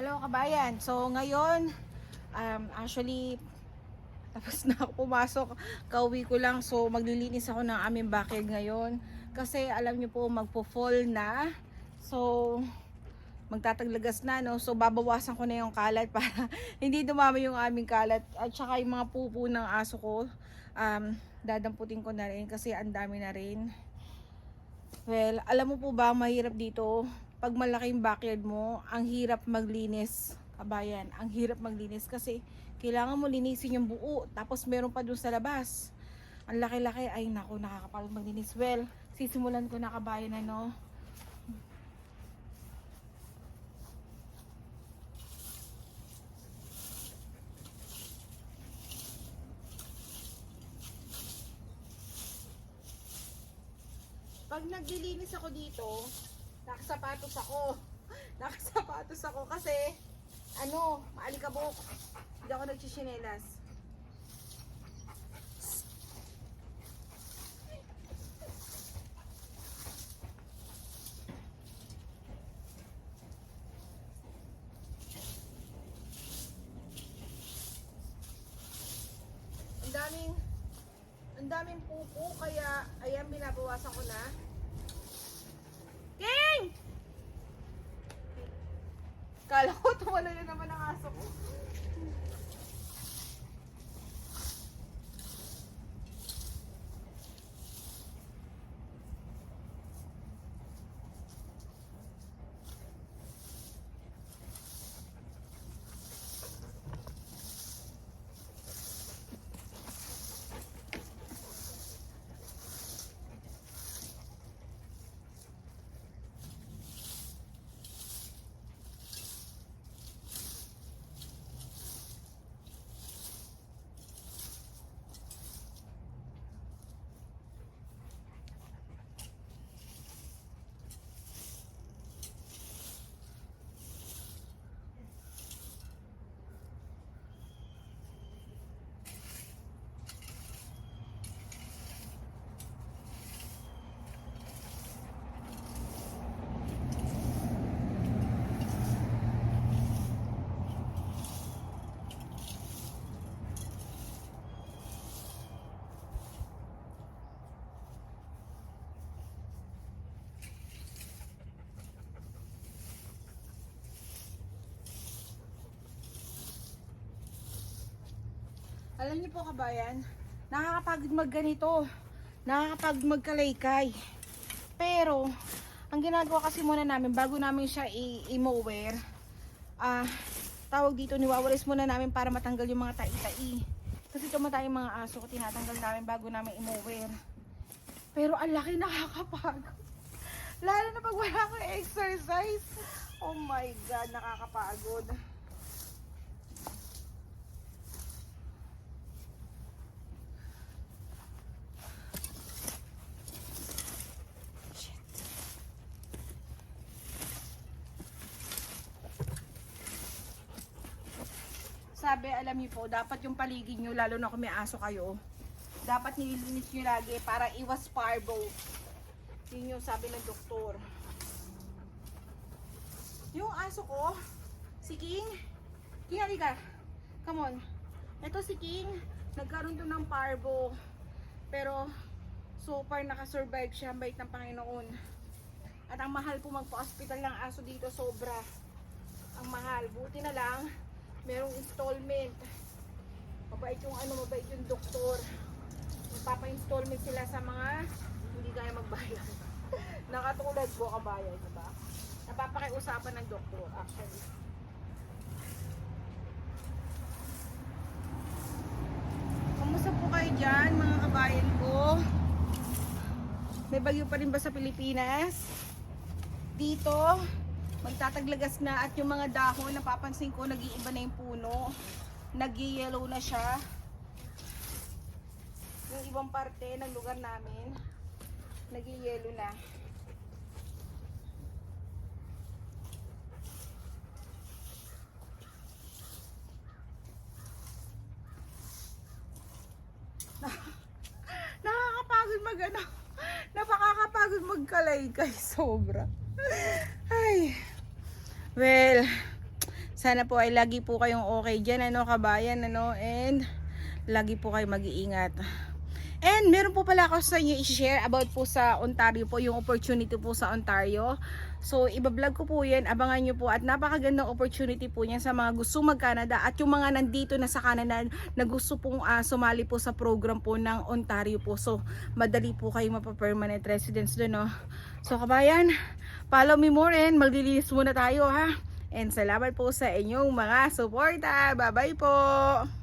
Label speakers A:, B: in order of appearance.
A: Hello kabayan. So ngayon, um, actually, tapos na ako pumasok. Kauwi ko lang. So maglilinis ako ng aming backyard ngayon. Kasi alam niyo po, magpo-fall na. So, magtataglagas na, no? So, babawasan ko na yung kalat para hindi dumami yung aming kalat. At saka yung mga pupo ng aso ko, um, dadamputin ko na rin kasi ang dami na rin. Well, alam mo po ba, mahirap dito. Pag malaking backyard mo, ang hirap maglinis. Kabayan, ang hirap maglinis kasi kailangan mo linisin yung buo. Tapos meron pa dun sa labas. Ang laki-laki, ay naku, nakakapagod maglinis. Well, sisimulan ko na kabayan, ano. Pag naglilinis ako dito, nakasapatos ako. Nakasapatos ako kasi, ano, maalikabok. Hindi ako nagsisinelas. Ang daming ang daming pupo kaya ayan binabawasan ko na. King! Kala ko tumalo na naman ang aso ko. Alam niyo po kabayan, nakakapagod magganito. Nakakapagod magkalaykay. Pero, ang ginagawa kasi muna namin, bago namin siya i-mower, ah, tawag dito, niwawalis muna namin para matanggal yung mga tai-tai. Kasi tumatay yung mga aso ko, tinatanggal namin bago namin i-mower. Pero ang laki nakakapagod. Lalo na pag wala kang exercise. Oh my God, nakakapagod. Sabi, alam niyo po, dapat yung paligid niyo, lalo na kung may aso kayo, dapat nililinis niyo lagi para iwas parvo. Yun yung sabi ng doktor. Yung aso ko, si King, King, halika. Come on. Ito si King, nagkaroon to ng parvo. Pero, so far nakasurvive siya, bait ng Panginoon. At ang mahal po magpa-hospital ng aso dito, sobra. Ang mahal. Buti na lang, merong installment. Mabait yung ano, mabait yung doktor. Magpapa-installment sila sa mga hindi kaya magbayad. Nakatulad ko kabayan, di ba? Napapakiusapan ng doktor actually. Kamusta po kayo dyan, mga kabayan ko? May bagyo pa rin ba sa Pilipinas? Dito, magtataglagas na at yung mga dahon, napapansin ko, nag-iiba na yung puno. Nag-yellow na siya. Yung ibang parte ng lugar namin, nag-yellow na. Nakakapagod mag ano. Napakakapagod magkalaykay sobra. Ay. Well, Sana po ay lagi po kayong okay dyan, ano, kabayan, ano, and lagi po kayo mag-iingat. And meron po pala ako sa inyo i-share about po sa Ontario po, yung opportunity po sa Ontario. So, ibablog ko po yan, abangan nyo po at napakagandang opportunity po yan sa mga gusto mag-Canada at yung mga nandito na sa Canada na gusto pong ah, sumali po sa program po ng Ontario po. So, madali po kayo mapa-permanent residence doon, no? So, kabayan, follow me more and maglilinis muna tayo, ha? And salamat po sa inyong mga suporta. Bye-bye po!